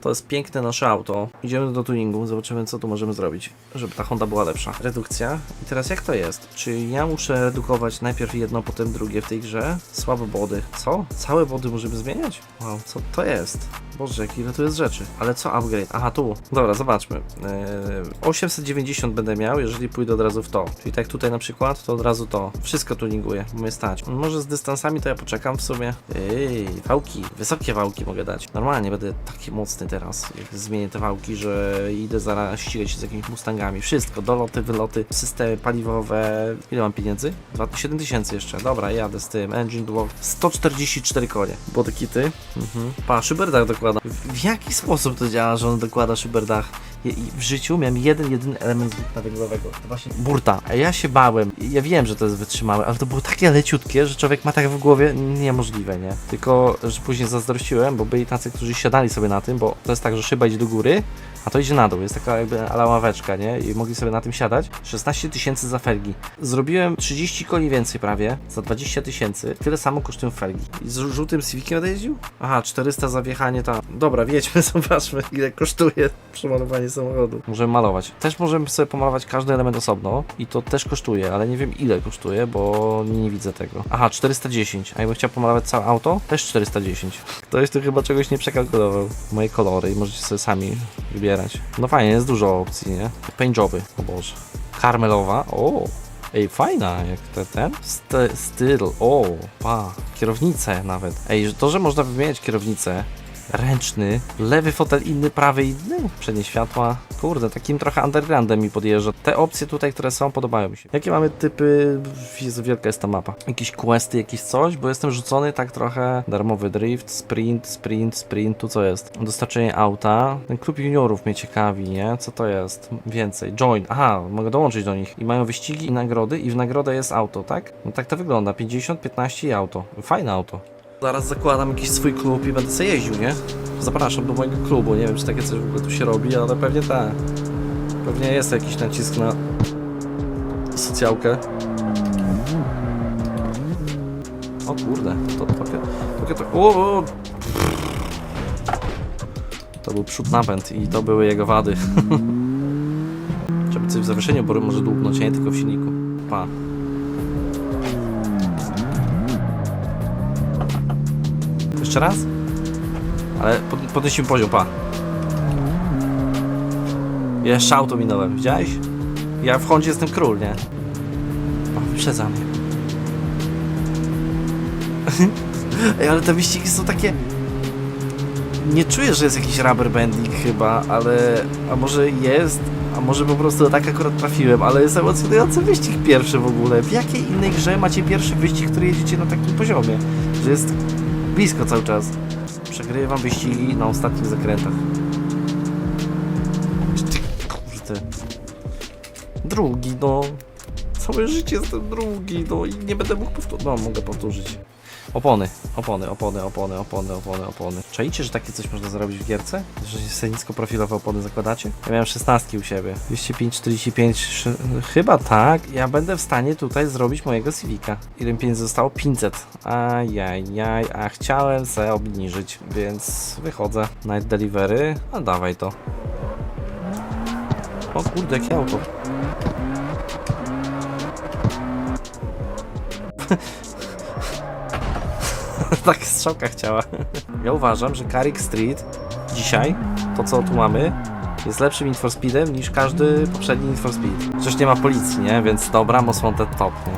To jest piękne nasze auto. Idziemy do tuningu, zobaczymy co tu możemy zrobić, żeby ta Honda była lepsza. Redukcja. I teraz jak to jest? Czy ja muszę redukować najpierw jedno, potem drugie w tej grze? Słabe body. Co? Całe body możemy zmieniać? Wow, co to jest? Boże, ile tu jest rzeczy. Ale co upgrade? Aha, tu. Dobra, zobaczmy. Eee, 890 będę miał, jeżeli pójdę od razu w to. Czyli tak tutaj na przykład, to od razu to. Wszystko tuninguję, bo mnie stać. Może z dystansami to ja poczekam w sumie. Ej, wałki. Wysokie wałki mogę dać. Normalnie będę taki mocny teraz, jak zmienię te wałki, że idę zaraz ścigać się z jakimiś Mustangami. Wszystko, doloty, wyloty, systemy paliwowe. Ile mam pieniędzy? 27 tysięcy jeszcze. Dobra, jadę z tym. Engine block. 144 konie. Body kity. Mhm. Pa, szyberdach dokłada. W, jaki sposób to działa, że on dokłada szyberdach? W życiu miałem jeden, jedyny element buta węglowego. To właśnie burta. A ja się bałem. Ja wiem, że to jest wytrzymałe, ale to było takie leciutkie, że człowiek ma tak w głowie niemożliwe, nie? Tylko, że później zazdrościłem, bo byli tacy, którzy siadali sobie na tym, bo to jest tak, że szyba idzie do góry, a to idzie na dół. Jest taka jakby ala ławeczka, nie? I mogli sobie na tym siadać. 16 tysięcy za felgi. Zrobiłem 30 koni więcej prawie, za 20 tysięcy. Tyle samo kosztują felgi. I z żółtym Civiciem będę? Aha, 400 za wjechanie tam. Dobra, wiedźmy, zobaczmy ile kosztuje przemalowanie samochodu. Możemy malować. Też możemy sobie pomalować każdy element osobno i to też kosztuje, ale nie wiem ile kosztuje, bo nie, nie widzę tego. Aha, 410. A jakbym chciał pomalować całe auto? Też 410. Ktoś tu chyba czegoś nie przekalkulował. Moje kolory i możecie sobie sami wybierać. No fajnie, jest dużo opcji, nie? Paintjoby, o Boże. Karmelowa, o. Ej, fajna, jak te, ten St- styl, o, pa, kierownicę nawet. Ej, to, że można wymieniać kierownicę, ręczny, lewy fotel inny, prawy inny, przednie światła, kurde, takim trochę undergroundem mi podjeżdża. Te opcje tutaj, które są, podobają mi się. Jakie mamy typy, Jezu, wielka jest ta mapa. Jakieś questy, jakieś coś, bo jestem rzucony tak trochę, darmowy drift, sprint, sprint, sprint, tu co jest? Dostarczenie auta, ten klub juniorów mnie ciekawi, nie? Co to jest? Więcej, join, aha, mogę dołączyć do nich i mają wyścigi i nagrody i w nagrodę jest auto, tak? No tak to wygląda, 50, 15 i auto. Fajne auto. Zaraz zakładam jakiś swój klub i będę sobie jeździł, nie? Zapraszam do mojego klubu. Nie wiem, czy takie coś w ogóle tu się robi, ale pewnie tak. Pewnie jest jakiś nacisk na socjalkę. O kurde, to takie, takie to... O, o. To był przód napęd i to były jego wady. Żeby coś w zawieszeniu, bo może dłubnąć, nie tylko w silniku. Pa. Jeszcze raz? Ale pod, podnieśmy poziom, pa. Jeszcze auto minąłem, widziałeś? Ja w Hondzie jestem król, nie? O, wyprzedza mnie. Ej, ale te wyścigi są takie... Nie czuję, że jest jakiś rubber banding chyba, ale... A może jest? A może po prostu tak akurat trafiłem, ale jest emocjonujący wyścig pierwszy w ogóle. W jakiej innej grze macie pierwszy wyścig, który jedziecie na takim poziomie? Że jest blisko cały czas. Przegrywam wyścigi na ostatnich zakrętach. Kurde. Drugi, no. Całe życie jestem drugi, no i nie będę mógł powtórzyć. No, mogę powtórzyć. Opony, opony, opony, opony, opony, opony, opony. Czajcie, że takie coś można zrobić w gierce? Że się niskoprofilowe opony zakładacie? Ja miałem 16 u siebie. 205, 45, szy- chyba tak. Ja będę w stanie tutaj zrobić mojego Civica. Ile mi pieniędzy zostało? 500. Ajajaj, a chciałem se obniżyć, więc wychodzę. Night Delivery, a dawaj to. O kurde, jakie auto. tak strzałka chciała. Ja uważam, że Carrick Street dzisiaj, to co tu mamy, jest lepszym Need for Speedem niż każdy poprzedni Need for Speed. Przecież nie ma policji, nie? Więc dobra, Most Wanted top, nie?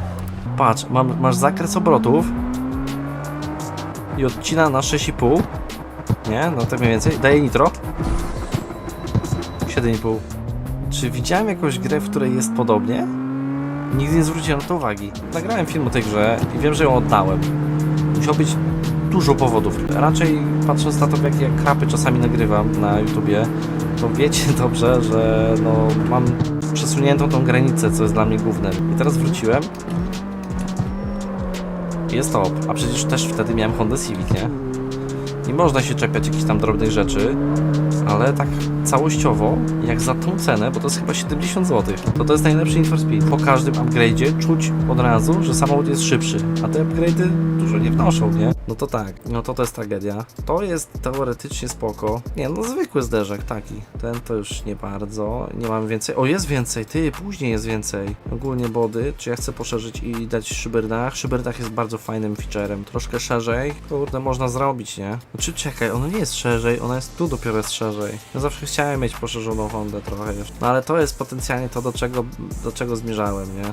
Patrz, mam, masz zakres obrotów i odcina na 6,5 nie? No tak mniej więcej. Daje nitro 7,5 Czy widziałem jakąś grę, w której jest podobnie? Nigdy nie zwróciłem na to uwagi. Nagrałem film o tej grze i wiem, że ją oddałem. Musiał być dużo powodów. Raczej patrząc na to, jakie krapy czasami nagrywam na YouTubie, to wiecie dobrze, że no, mam przesuniętą tą granicę, co jest dla mnie głównym. I teraz wróciłem. Jest top. A przecież też wtedy miałem Honda Civic, nie? Nie można się czepiać jakichś tam drobnych rzeczy, ale tak całościowo, jak za tą cenę, bo to jest chyba 70 zł, to to jest najlepszy Need for Speed. Po każdym upgrade'zie czuć od razu, że samochód jest szybszy, a te upgrade'y dużo nie wnoszą, nie? No to tak, no to to jest tragedia. To jest teoretycznie spoko. Nie, no zwykły zderzak taki. Ten to już nie bardzo. Nie mam więcej. O, jest więcej, ty, później jest więcej. Ogólnie body, czy ja chcę poszerzyć i dać szyberdach? Szyberdach jest bardzo fajnym featurem. Troszkę szerzej, kurde, można zrobić, nie? Znaczy, czekaj, ono nie jest szerzej, ona jest tu dopiero jest szerzej. Ja zawsze chciałem mieć poszerzoną Hondę trochę jeszcze. No ale to jest potencjalnie to, do czego, do czego zmierzałem, nie?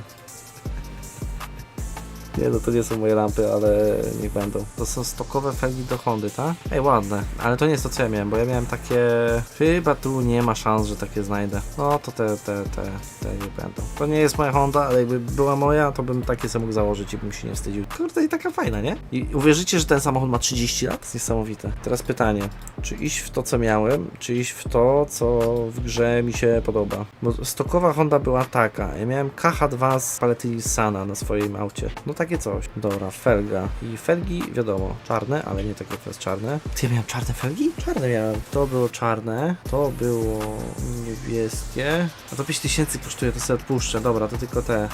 Nie, no to nie są moje lampy, ale niech będą. To są stokowe felgi do Hondy, tak? Ej, ładne. Ale to nie jest to, co ja miałem, bo ja miałem takie... Chyba tu nie ma szans, że takie znajdę. No, to te, te, te, te nie będą. To nie jest moja Honda, ale jakby była moja, to bym takie sobie mógł założyć i bym się nie wstydził. Kurde, i taka fajna, nie? I uwierzycie, że ten samochód ma 30 lat? Niesamowite. Teraz pytanie. Czy iść w to, co miałem, czy iść w to, co w grze mi się podoba? Bo stokowa Honda była taka. Ja miałem KH2 z palety Nissana na swoim aucie. No takie coś. Dobra, felga. I felgi, wiadomo, czarne, ale nie takie to jest czarne. Ty, ja miałem czarne felgi? Czarne miałem. To było czarne, to było niebieskie. A to 5000 kosztuje, to sobie odpuszczę. Dobra, to tylko te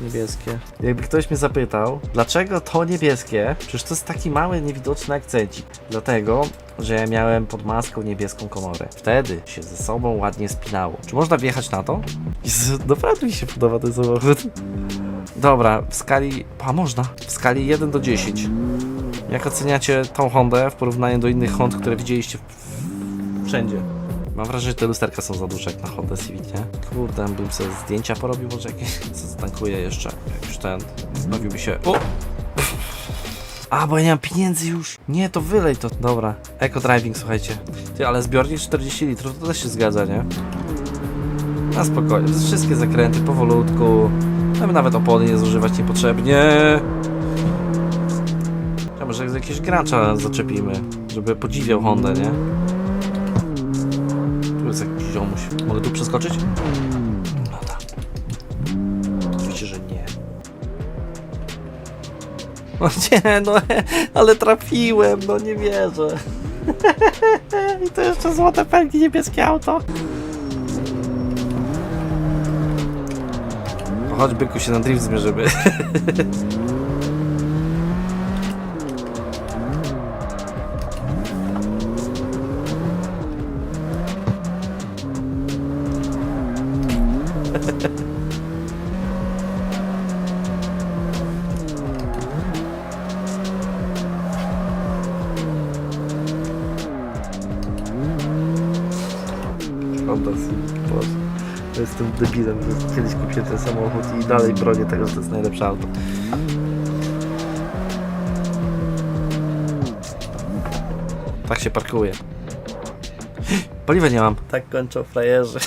niebieskie. Jakby ktoś mnie zapytał, dlaczego to niebieskie? Przecież to jest taki mały, niewidoczny akcencik. Dlatego, że ja miałem pod maską niebieską komorę. Wtedy się ze sobą ładnie spinało. Czy można wjechać na to? Jezu, naprawdę mi się podoba ten samochód. Dobra, w skali... A, można. W skali 1 do 10. Jak oceniacie tą Hondę w porównaniu do innych Hond, które widzieliście wszędzie? Mam wrażenie, że te lusterka są za duże jak na Honda Civic, nie? Kurde, bym sobie zdjęcia porobił, może jakieś... Co ztankuję jeszcze? Jak już ten... Bawiłby się... O! A, bo ja nie mam pieniędzy już. Nie, to wylej to. Dobra. Eco driving, słuchajcie. Ty, ale zbiornik 40 litrów, to też się zgadza, nie? Na spokojnie. Przez wszystkie zakręty, powolutku. Aby nawet opony nie zużywać niepotrzebnie. A może jakiegoś gracza zaczepimy, żeby podziwiał Hondę, nie? Tu jest jakiś ziomuś. Mogę tu przeskoczyć? No tak. Oczywiście, że nie. O nie, no ale trafiłem, no nie wierzę. I to jeszcze złote felgi, niebieskie auto. Chodź byku się na drift zmierzymy. Jestem debilem, kiedyś kupiłem ten samochód i dalej bronię tego, że to jest najlepsze auto. Tak się parkuje. Paliwa nie mam. Tak kończą frajerzy.